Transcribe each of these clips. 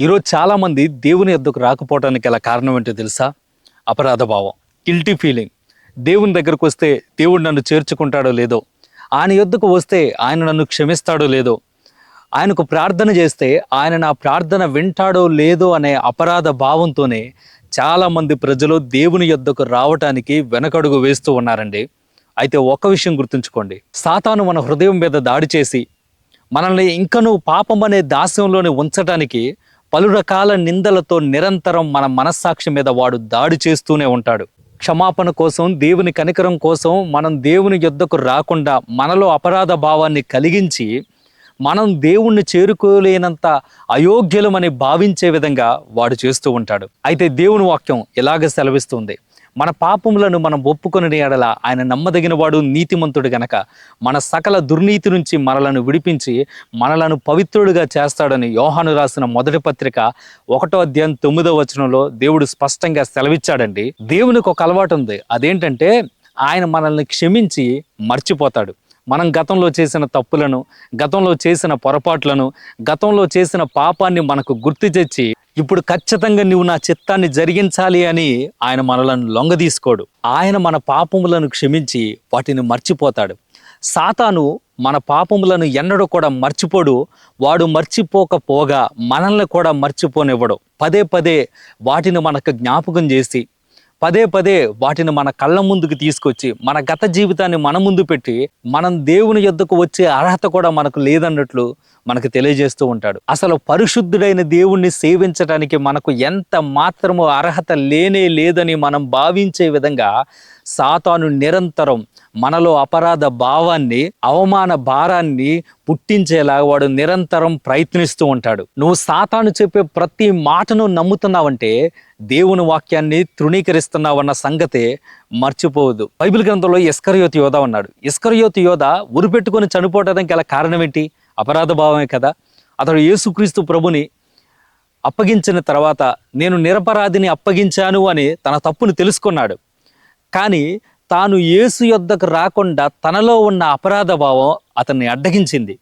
ఈరోజు చాలామంది దేవుని యొద్దకు రాకపోవడానికి గల కారణం ఏంటో తెలుసా? అపరాధ భావం. గిల్టీ ఫీలింగ్ దేవుని దగ్గరకు వస్తే దేవుడు నన్ను చేర్చుకుంటాడో లేదో ఆయన యొద్దకు వస్తే ఆయన నన్ను క్షమిస్తాడో లేదో ఆయనకు ప్రార్థన చేస్తే ఆయన నా ప్రార్థన వింటాడో లేదో అనే అపరాధ భావంతోనే చాలామంది ప్రజలు దేవుని యొద్దకు రావటానికి వెనకడుగు వేస్తూ ఉన్నారండి. అయితే ఒక్క విషయం గుర్తుంచుకోండి. సాతాను మన హృదయం మీద దాడి చేసి మనల్ని ఇంకనూ పాపం అనే దాస్యంలోనే ఉంచటానికి పలు రకాల నిందలతో నిరంతరం మన మనస్సాక్షి మీద వాడు దాడి చేస్తూనే ఉంటాడు. క్షమాపణ కోసం దేవుని కనికరం కోసం మనం దేవుని యుద్ధకు రాకుండా మనలో అపరాధ భావాన్ని కలిగించి మనం దేవుణ్ణి చేరుకోలేనంత అయోగ్యులమని భావించే విధంగా వాడు చేస్తూ ఉంటాడు. అయితే దేవుని వాక్యం ఇలాగ సెలవిస్తుంది. మన పాపములను మనం ఒప్పుకొని ఎడల ఆయన నమ్మదగిన వాడు నీతిమంతుడు గనక మన సకల దుర్నీతి నుంచి మనలను విడిపించి మనలను పవిత్రుడిగా చేస్తాడని యోహాను రాసిన మొదటి పత్రిక ఒకటో అధ్యాయం తొమ్మిదో వచనంలో దేవుడు స్పష్టంగా సెలవిచ్చాడండి. దేవునికి ఒక అలవాటు ఉంది. అదేంటంటే ఆయన మనల్ని క్షమించి మర్చిపోతాడు. మనం గతంలో చేసిన తప్పులను గతంలో చేసిన పొరపాట్లను గతంలో చేసిన పాపాన్ని మనకు గుర్తు తెచ్చి ఇప్పుడు ఖచ్చితంగా నువ్వు నా చిత్తాన్ని జరిగించాలి అని ఆయన మనలను లొంగదీసుకోడు ఆయన మన పాపములను క్షమించి వాటిని మర్చిపోతాడు. సాతాను మన పాపములను ఎన్నడూ కూడా మర్చిపోడు. వాడు మర్చిపోకపోగా మనల్ని కూడా మర్చిపోనివ్వడు. పదే పదే వాటిని మనకు జ్ఞాపకం చేసి పదే పదే వాటిని మన కళ్ళ ముందుకు తీసుకొచ్చి మన గత జీవితాన్ని మన ముందు పెట్టి మనం దేవుని యొద్దకు వచ్చే అర్హత కూడా మనకు లేదన్నట్లు మనకు తెలియజేస్తూ ఉంటాడు. అసలు పరిశుద్ధుడైన దేవుణ్ణి సేవించడానికి మనకు ఎంత మాత్రము అర్హత లేనే లేదని మనం భావించే విధంగా సాతాను నిరంతరం మనలో అపరాధ భావాన్ని అవమాన భారాన్ని పుట్టించేలా వాడు నిరంతరం ప్రయత్నిస్తూ ఉంటాడు. నువ్వు సాతాను చెప్పే ప్రతి మాటను నమ్ముతున్నావంటే దేవుని వాక్యాన్ని తృణీకరిస్తున్నావన్న సంగతే మర్చిపోవద్దు. బైబిల్ గ్రంథంలో ఇస్కరియోతి యోధ ఉన్నాడు. ఇస్కరియోతి యోధ ఉరిపెట్టుకొని చనిపోవడానికి గల కారణం ఏంటి? అపరాధ భావమే కదా. అతడు యేసుక్రీస్తు ప్రభుని అప్పగించిన తర్వాత నేను నిరపరాధిని అప్పగించాను అని తన తప్పును తెలుసుకున్నాడు. కానీ తాను యేసు యొద్దకు రాకుండా తనలో ఉన్న అపరాధ భావం అతన్ని అడ్డగించింది.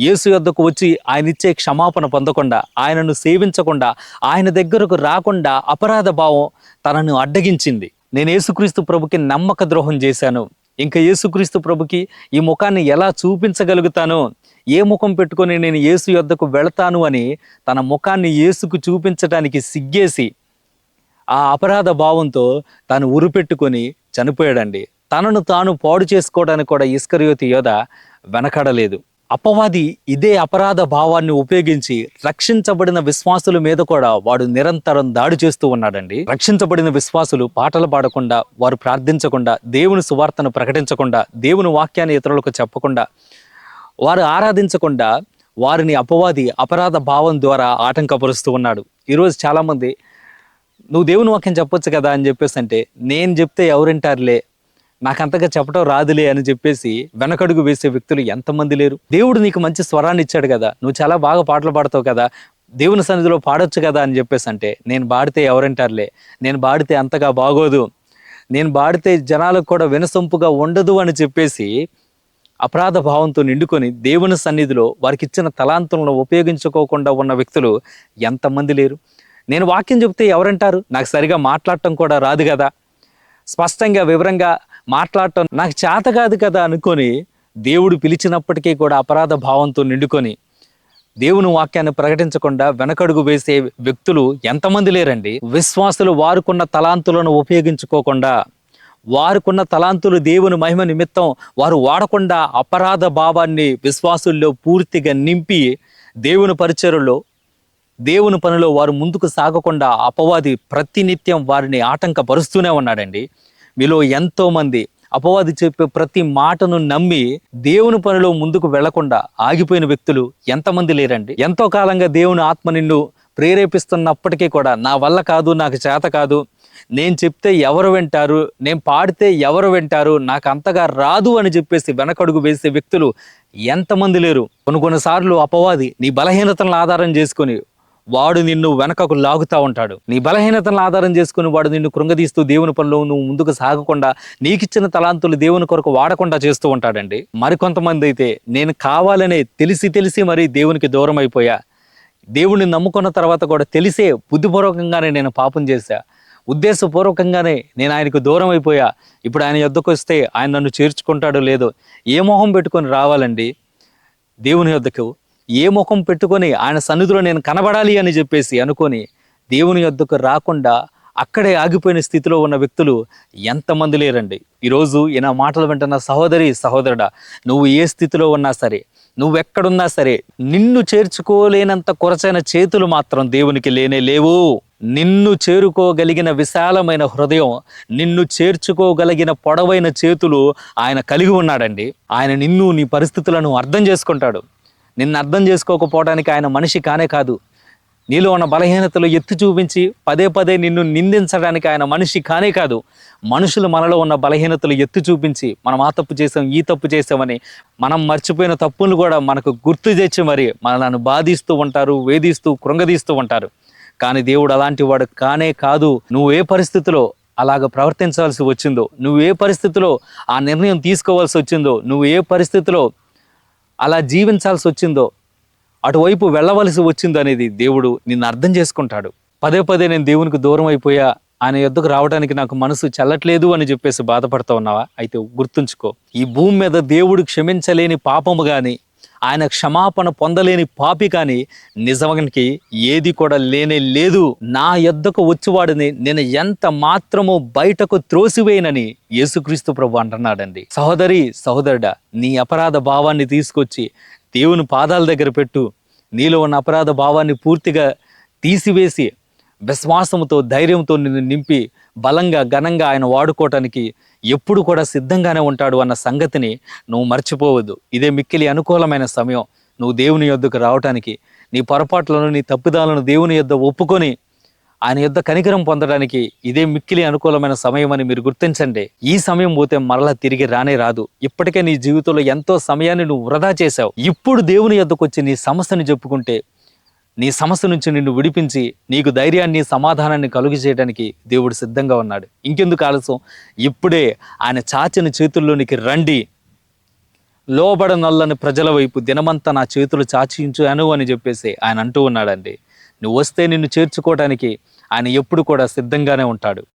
యేసు యొద్దకు వచ్చి ఆయన ఇచ్చే క్షమాపణ పొందకుండా ఆయనను సేవించకుండా ఆయన దగ్గరకు రాకుండా అపరాధ భావం తనను అడ్డగించింది. నేను యేసుక్రీస్తు ప్రభుకి నమ్మక ద్రోహం చేశాను. ఇంకా యేసుక్రీస్తు ప్రభుకి ఈ ముఖాన్ని ఎలా చూపించగలుగుతాను? ఏ ముఖం పెట్టుకొని నేను యేసు యొద్దకు వెళతాను అని తన ముఖాన్ని యేసుకు చూపించడానికి సిగ్గేసి ఆ అపరాధ భావంతో తాను ఉరిపెట్టుకొని చనిపోయాడండి. తనను తాను పాడు చేసుకోవడానికి కూడా ఇస్కరియోతి యోధ వెనకడలేదు. అపవాది ఇదే అపరాధ భావాన్ని ఉపయోగించి రక్షించబడిన విశ్వాసుల మీద కూడా వాడు నిరంతరం దాడి చేస్తూ ఉన్నాడండి. రక్షించబడిన విశ్వాసులు పాటలు పాడకుండా వారు ప్రార్థించకుండా దేవుని సువార్తను ప్రకటించకుండా దేవుని వాక్యాన్ని ఇతరులకు చెప్పకుండా వారు ఆరాధించకుండా వారిని అపవాది అపరాధ భావం ద్వారా ఆటంకపరుస్తూ ఉన్నాడు. ఈరోజు చాలామంది నువ్వు దేవుని వాక్యం చెప్పొచ్చు కదా? అని చెప్పేసి అంటే నేను చెప్తే ఎవరింటారులే? నాకు అంతగా చెప్పడం రాదులే? అని చెప్పేసి వెనకడుగు వేసే వ్యక్తులు ఎంతమంది లేరు. దేవుడు నీకు మంచి స్వరాన్ని ఇచ్చాడు కదా. నువ్వు చాలా బాగా పాటలు పాడతావు కదా. దేవుని సన్నిధిలో పాడొచ్చు కదా? అని చెప్పేసి అంటే నేను పాడితే ఎవరంటారులే? నేను పాడితే అంతగా బాగోదు. నేను పాడితే జనాలకు కూడా వినసొంపుగా ఉండదు అని చెప్పేసి అపరాధ భావంతో నిండుకొని దేవుని సన్నిధిలో వారికి ఇచ్చిన తలాంతులను ఉపయోగించుకోకుండా ఉన్న వ్యక్తులు ఎంతమంది లేరు? నేను వాక్యం చెబితే ఎవరంటారు? నాకు సరిగా మాట్లాడటం కూడా రాదు కదా. స్పష్టంగా వివరంగా మాట్లాడటం నాకు చేత కాదు కదా అనుకొని దేవుడు పిలిచినప్పటికీ కూడా అపరాధ భావంతో నిండుకొని దేవుని వాక్యాన్ని ప్రకటించకుండా వెనకడుగు వేసే వ్యక్తులు ఎంతమంది లేరండి? విశ్వాసులు వారుకున్న తలాంతులను ఉపయోగించుకోకుండా వారికున్న తలాంతులు దేవుని మహిమ నిమిత్తం వారు వాడకుండా అపరాధ భావాన్ని విశ్వాసుల్లో పూర్తిగా నింపి దేవుని పరిచరులో దేవుని పనిలో వారు ముందుకు సాగకుండా అపవాది ప్రతినిత్యం వారిని ఆటంకపరుస్తూనే ఉన్నాడండి. మీలో ఎంతోమంది అపవాది చెప్పే ప్రతి మాటను నమ్మి దేవుని పనిలో ముందుకు వెళ్ళకుండా ఆగిపోయిన వ్యక్తులు ఎంతమంది లేరండి. ఎంతో కాలంగా దేవుని ఆత్మ నిన్ను ప్రేరేపిస్తున్నప్పటికీ కూడా నా వల్ల కాదు నాకు చేత కాదు నేను చెప్తే ఎవరు వింటారు? నేను పాడితే ఎవరు వింటారు? నాకు అంతగా రాదు అని చెప్పేసి వెనకడుగు వేసే వ్యక్తులు ఎంతమంది లేరు? కొన్ని కొన్నిసార్లు అపవాది నీ బలహీనతలను ఆధారం చేసుకొని వాడు నిన్ను వెనకకు లాగుతా ఉంటాడు. నీ బలహీనతలను ఆధారం చేసుకుని వాడు నిన్ను కృంగదీస్తూ దేవుని పనిలో నువ్వు ముందుకు సాగకుండా నీకిచ్చిన తలాంతులు దేవుని కొరకు వాడకుండా చేస్తూ ఉంటాడండి. మరికొంతమంది అయితే నేను కావాలనే తెలిసి తెలిసి మరీ దేవునికి దూరం అయిపోయా దేవుణ్ణి నమ్ముకున్న తర్వాత కూడా తెలిసే బుద్ధిపూర్వకంగానే నేను పాపం చేశా. ఉద్దేశపూర్వకంగానే నేను ఆయనకు దూరం అయిపోయా. ఇప్పుడు ఆయన యొద్దకు వస్తే ఆయన నన్ను చేర్చుకుంటాడో లేదో ఏ మొహం పెట్టుకొని రావాలండి? దేవుని యొద్దకు ఏ ముఖం పెట్టుకొని ఆయన సన్నిధిలో నేను కనబడాలి అని చెప్పేసి అనుకొని దేవుని యొద్దకు రాకుండా అక్కడే ఆగిపోయిన స్థితిలో ఉన్న వ్యక్తులు ఎంతమంది లేరండి? ఈరోజు ఈయన మాటలు వింటున్న సహోదరి సహోదరుడా నువ్వు ఏ స్థితిలో ఉన్నా సరే నువ్వెక్కడున్నా సరే నిన్ను చేర్చుకోలేనంత కొరచైన చేతులు మాత్రం దేవునికి లేనే లేవు. నిన్ను చేరుకోగలిగిన విశాలమైన హృదయం నిన్ను చేర్చుకోగలిగిన పొడవైన చేతులు ఆయన కలిగి ఉన్నాడండి. ఆయన నిన్ను నీ పరిస్థితులను అర్థం చేసుకుంటాడు. నిన్ను అర్థం చేసుకోకపోవడానికి ఆయన మనిషి కానే కాదు. నీలో ఉన్న బలహీనతలు ఎత్తి చూపించి పదే పదే నిన్ను నిందించడానికి ఆయన మనిషి కానే కాదు. మనుషులు మనలో ఉన్న బలహీనతలు ఎత్తి చూపించి మనం ఆ తప్పు చేసాం ఈ తప్పు చేసామని మనం మర్చిపోయిన తప్పులు కూడా మనకు గుర్తు తెచ్చి మరి మనల్ని బాధిస్తూ ఉంటారు వేధిస్తూ కృంగదీస్తూ ఉంటారు. కానీ దేవుడు అలాంటి వాడు కానే కాదు. నువ్వు ఏ పరిస్థితిలో అలాగ ప్రవర్తించాల్సి వచ్చిందో నువ్వు ఏ పరిస్థితిలో ఆ నిర్ణయం తీసుకోవాల్సి వచ్చిందో నువ్వు ఏ పరిస్థితిలో అలా జీవించాల్సి వచ్చిందో అటువైపు వెళ్ళవలసి వచ్చిందో అనేది దేవుడు నిన్ను అర్థం చేసుకుంటాడు. పదే పదే నేను దేవునికి దూరం అయిపోయా ఆయన యుద్ధకు రావడానికి నాకు మనసు చల్లట్లేదు అని చెప్పేసి బాధపడతా ఉన్నావా? అయితే గుర్తుంచుకో ఈ భూమి మీద దేవుడు క్షమించలేని పాపము కానీ ఆయన క్షమాపణ పొందలేని పాపి కానీ నిజానికి ఏది కూడా లేనే లేదు. నా యొద్దకు వచ్చివాడిని నేను ఎంత మాత్రము బయటకు త్రోసివేయనని యేసుక్రీస్తు ప్రభు అంటున్నాడండి. సహోదరి సహోదరుడా నీ అపరాధ భావాన్ని తీసుకొచ్చి దేవుని పాదాల దగ్గర పెట్టు. నీలో ఉన్న అపరాధ భావాన్ని పూర్తిగా తీసివేసి విశ్వాసంతో ధైర్యంతో నిన్ను నింపి బలంగా ఘనంగా ఆయన వాడుకోవటానికి ఎప్పుడు కూడా సిద్ధంగానే ఉంటాడు అన్న సంగతిని నువ్వు మర్చిపోవద్దు. ఇదే మిక్కిలి అనుకూలమైన సమయం. నువ్వు దేవుని యొద్దకు రావటానికి నీ పొరపాట్లను నీ తప్పిదాలను దేవుని యొద్ద ఒప్పుకొని ఆయన యొద్ద కనికరం పొందడానికి ఇదే మిక్కిలి అనుకూలమైన సమయం అని మీరు గుర్తించండి. ఈ సమయం పోతే మరలా తిరిగి రానే రాదు. ఇప్పటికే నీ జీవితంలో ఎంతో సమయాన్ని నువ్వు వృధా చేశావు. ఇప్పుడు దేవుని యొద్దకు వచ్చి నీ సమస్యని చెప్పుకుంటే నీ సమస్య నుంచి నిన్ను విడిపించి నీకు ధైర్యాన్ని సమాధానాన్ని కలుగు చేయడానికి దేవుడు సిద్ధంగా ఉన్నాడు. ఇంకెందుకు ఆలస్యం? ఇప్పుడే ఆయన చాచిన చేతుల్లోనికి రండి. లోబడ నల్లని ప్రజల వైపు దినమంతా నా చేతులు చాచించాను అని చెప్పేసి ఆయన అంటూ ఉన్నాడండి. నువ్వు వస్తే నిన్ను చేర్చుకోవడానికి ఆయన ఎప్పుడు కూడా సిద్ధంగానే ఉంటాడు.